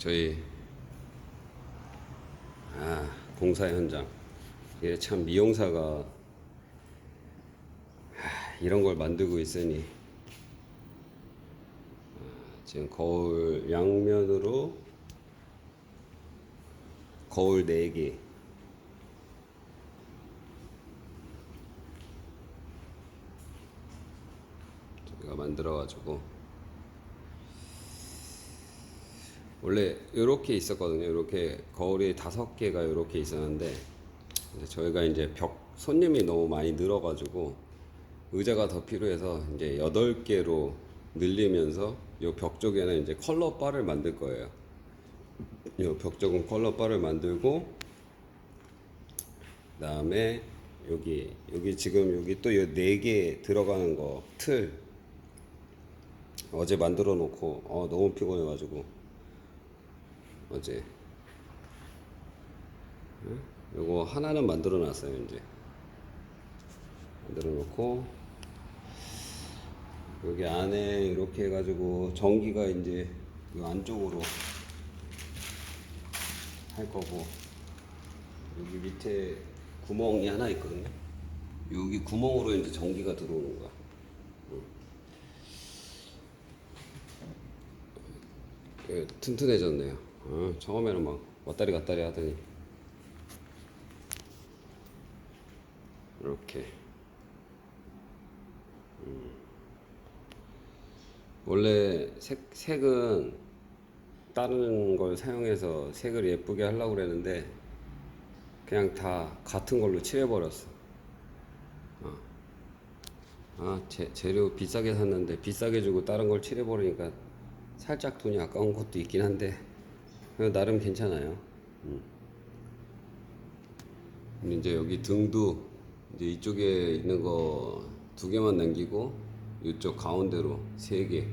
저희 아 공사 현장. 이게 참 미용사가 하, 이런 걸 만들고 있으니 아, 지금 거울 양면으로 거울 4개. 저희가 만들어 가지고 원래 이렇게 있었거든요. 이렇게 거울이 다섯 개가 이렇게 있었는데 이제 저희가 이제 벽 손님이 너무 많이 늘어가지고 의자가 더 필요해서 이제 여덟 개로 늘리면서 이 벽 쪽에는 이제 컬러 바를 만들 거예요. 이 벽 쪽은 컬러 바를 만들고 그다음에 여기 여기 지금 여기 또네개 들어가는 거 틀 어제 만들어 놓고 어 너무 피곤해가지고 어제. 응? 요거 하나는 만들어 놨어요 이제. 만들어 놓고. 여기 안에 이렇게 해가지고 전기가 이제 이 안쪽으로 할 거고. 여기 밑에 구멍이 하나 있거든요. 여기 구멍으로 이제 전기가 들어오는 거야. 예, 튼튼해졌네요. 어, 처음에는 막 왔다리 갔다리 하더니 이렇게 음. 원래 색, 색은 다른 걸 사용해서 색을 예쁘게 하려고 그랬는데 그냥 다 같은 걸로 칠해버렸어. 어. 아, 재, 재료 비싸게 샀는데 비싸게 주고 다른 걸 칠해버리니까 살짝 돈이 아까운 것도 있긴 한데 나름 괜찮아요. 음. 이제 여기 등도 이제 이쪽에 있는 거 두 개만 남기고 이쪽 가운데로 세 개.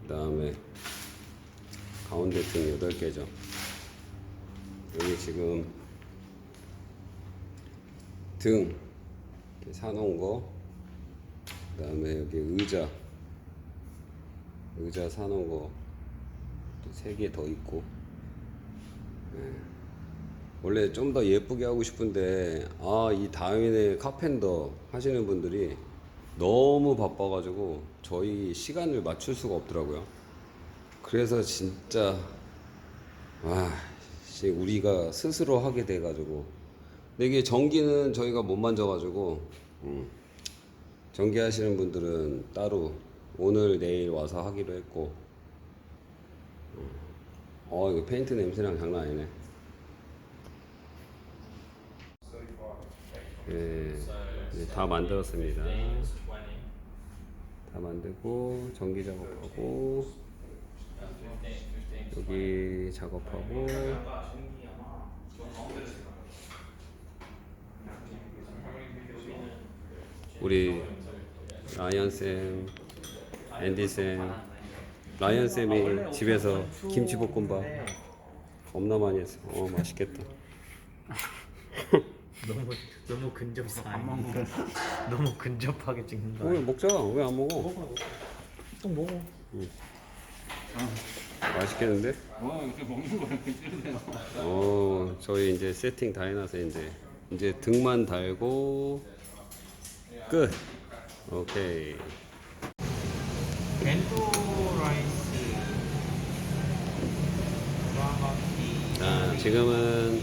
그다음에 가운데 등 여덟 개죠. 여기 지금 등 사놓은 거. 그다음에 여기 의자. 의자 사놓은 거 또 세 개 더 있고 예. 원래 좀 더 예쁘게 하고 싶은데 아 이 다윈의 카펜더 하시는 분들이 너무 바빠가지고 저희 시간을 맞출 수가 없더라고요 그래서 진짜 와 씨, 우리가 스스로 하게 돼가지고 근데 이게 전기는 저희가 못 만져가지고 음. 전기 하시는 분들은 따로 오늘 내일 와서 하기로 했고 어 이거 페인트 냄새랑 장난 아니네. 예, 이제 다 만들었습니다. 다 만들고 전기 작업하고 여기 작업하고 우리 라이언 쌤, 앤디 쌤, 라이언 쌤이 집에서 김치볶음밥 겁나 많이 했어. 어 맛있겠다. 너무 너무 근접사 너무 근접하게 찍는다 왜 먹자? 왜안 먹어? 또 먹어 맛있겠는데? 와 이렇게 먹는 거랑 괜찮네요. 어 저희 이제 세팅 다 해놔서 이제 이제 등만 달고 끝. 오케이. 벤토 지금은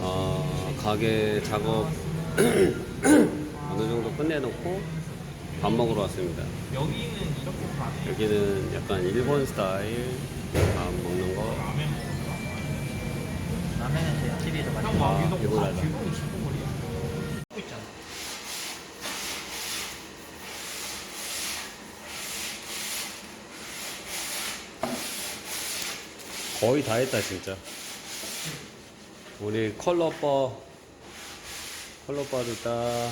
어, 가게 작업 어느 정도 끝내놓고 밥 먹으러 왔습니다. 여기는 약간 일본 스타일 밥 먹는 거. 라면? 라면은 제 TV에서 많이 형 아, 먹고 있잖아 거의 다 했다 진짜. 우리 컬러바 컬러바도 딱.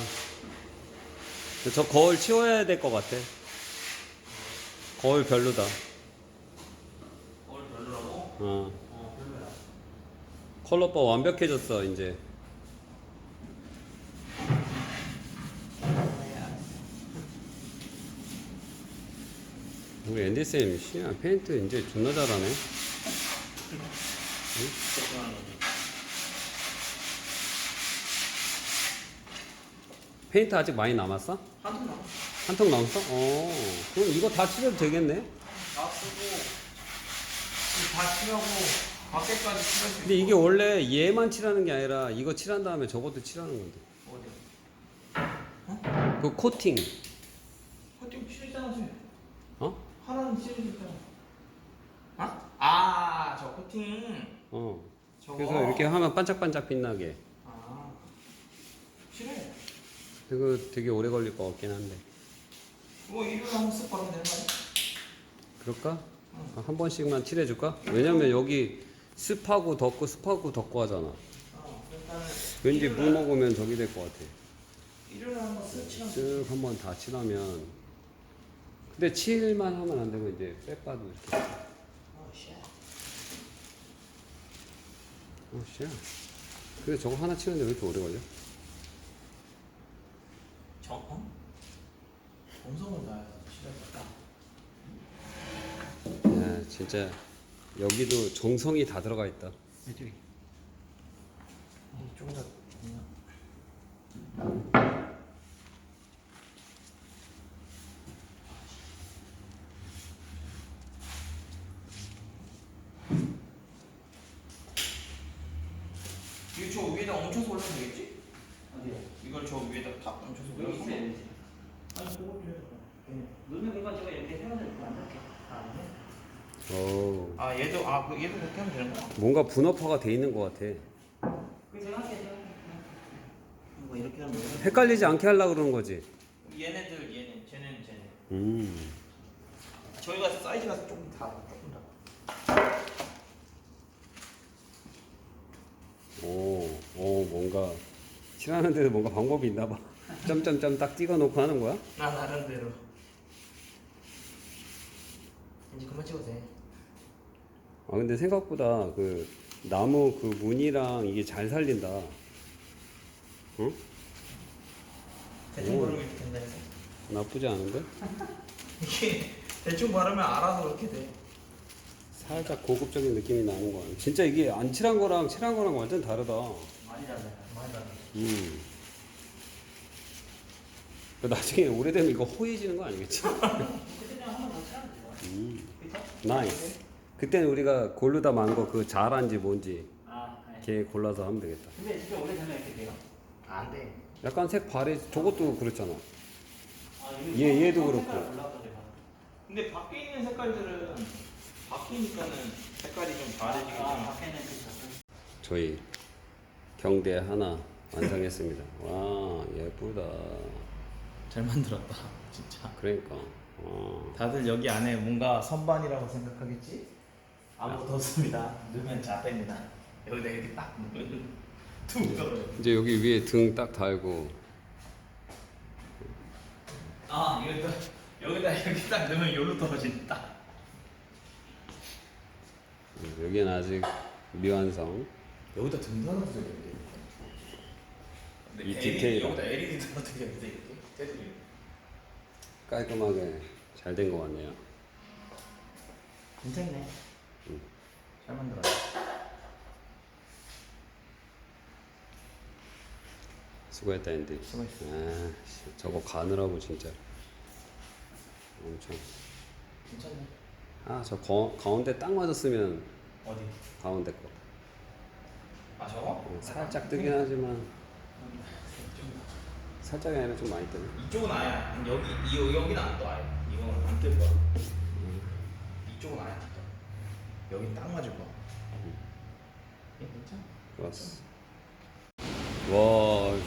저 거울 치워야 될 것 같아. 거울 별로다. 거울 별로라고? 어. 어 별로야 컬러바 완벽해졌어 이제. 우리 앤디 쌤, 씨야 페인트 이제 존나 잘하네. 페인트 아직 많이 남았어? 한통 남았어. 한 통 남았어? 어, 그럼 이거 다 칠해도 되겠네. 다 쓰고 다 칠하고 밖에까지 칠할 수 근데 이게 원래 얘만 칠하는 게 아니라 이거 칠한 다음에 저것도 칠하는 건데. 어디? 그 코팅, 코팅 칠했잖아 지금. 어? 하나는 칠해줬잖아. 아? 아, 저 코팅. 어. 저거. 그래서 이렇게 하면 반짝반짝 빛나게. 아. 이거 되게 오래 걸릴 것 같긴 한데. 뭐 일요일에 한번 쓱 바르면 되는 거 아니야? 그럴까? 한 번씩만 칠해줄까? 왜냐면 여기 습하고 덥고 습하고 덥고 하잖아. 어, 일단은 왠지 물 먹으면 저기 될 것 같아. 일요일에 한번 쓱 칠하면 쓱 한번 다 칠하면. 근데 칠만 하면 안 되고 이제 빼빠도 이렇게. 어, 씨. 어, 씨야. 근데 저거 하나 치는데 왜 이렇게 오래 걸려? 정, 어? 정성을 다해서 칠했다. 야, 진짜 여기도 정성이 다 들어가 있다. 이쪽이. 이쪽다 이거 저 위에다 얹혀서 올리면 되겠지? 이걸 저 위에다 탁 얹혀서 여기 있어요. 아니 그거 공간 제가 이렇게 세워놓고 만들게. 아, 네. 오, 아 얘도 아그 얘도 그렇게 하면 되는 거야? 뭔가 분업화가 돼 있는 것 같아. 그 제가 할게요. 제가 할게요. 뭐 이렇게 하면 되는 헷갈리지 않게 하려고 그러는 거지. 얘네들 얘네 쟤는 쟤네 음. 저희가 사이즈가 조금 다 조금 다 오, 오, 뭔가 칠하는 데도 뭔가 방법이 있나 봐. 점점점 딱 찍어 놓고 하는 거야? 나 나름대로 이제 그만 찍어도 돼 아, 근데 생각보다 그 나무 그 무늬랑 이게 잘 살린다. 응? 대충 오. 바르면 이렇게 된다 해서 나쁘지 않은데? 이게 대충 바르면 알아서 그렇게 돼 살짝 고급적인 느낌이 나는 거야. 진짜 이게 안 칠한 거랑 칠한 거랑 완전 다르다. 음. 그 나중에 오래되면 이거 호해지는 거 아니겠지? 음. 나이스. 그때는 우리가 고르다 만 거그 자란지 뭔지 아, 네. 걔 골라서 하면 되겠다. 근데 진짜 오래 되면 이렇게 돼요. 안 돼 약간 색 바래 저것도 그렇잖아. 아, 이거 얘- 성- 얘도 성 그렇고. 색깔 올라왔다, 제가. 근데 밖에 있는 색깔들은 바뀌니까는 색깔이 좀 다르지긴 아, 해 밖에는 그 저희 경대 하나 완성했습니다. 와 예쁘다. 잘 만들었다 진짜 그러니까. 어. 다들 여기 안에 뭔가 선반이라고 생각하겠지? 아무것도 없습니다. 넣으면 자폐입니다. 여기다 이렇게 딱 넣으면 툭 떨어져. 이제 여기 위에 등 딱 달고 아 여기다 여기다 이렇게 딱 넣으면 여기로 떨어진다. 음, 여기는 아직 미완성. 여기다 등 달아도 되는데. 이 디테일. 여기다 LED 달아도 되는데 이렇게 테두리. 깔끔하게 잘 된 것 같네요. 괜찮네. 음. 잘 만들었네. 수고했다 앤디. 수고했어. 아, 씨, 저거 가느라고 진짜 엄청. 괜찮네. 아, 저 거, 가운데 딱 맞았으면 어디? 가운데 거. 아 저거? 어, 살짝 뜨긴 하지만 살짝이 아니라 좀 많이 뜨네. 이쪽은 아예 여기 이 여기는 안떠 아예. 이거는 안뜰 거야. 이쪽은 아예 안 떠. 여기 딱 맞을 거야. 얘 괜찮아. 좋았어. 와.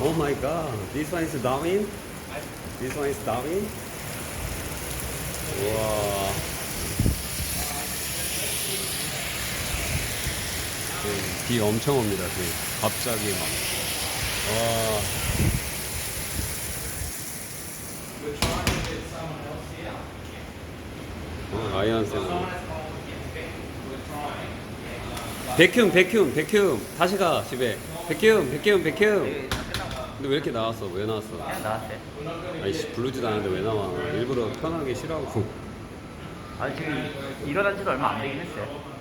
Oh my god. This one is Darwin? This one is Darwin? 와. 네, 비 엄청 옵니다. 비. 갑자기 막. 와. 어, 아이언 trying. 백큐um, 백큐um, 백큐um. 다시 가, 집에. 백큐um, 백큐um, 백큐um. 근데 왜 이렇게 나왔어? 왜 나왔어? 그냥 나왔어요. 아이씨 부르지도 않는데 왜 나와? 일부러 편하게 쉬라고. 아 지금 일어난 지도 얼마 안 되긴 했어요.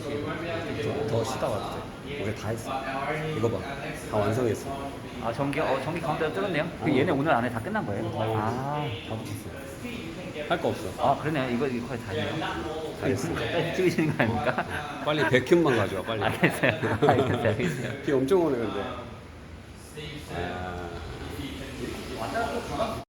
12시에. 더, 더 쉬다 돼. 우리 다 했어. 이거 봐. 다 완성했어. 아 전기 어 전기 가운데가 뜨겠네요. 그 얘네 오늘 안에 다 끝난 거예요. 아, 다 붙였어. 할 거 없어. 아 그러네요. 이거 이거 거의 다 했네요. 다 했어. 찍으시는 거 아닙니까? 빨리 백큐만 가져와 빨리. 알겠어요. 알겠어요. 알겠어요. 비 엄청 오네 근데. 아,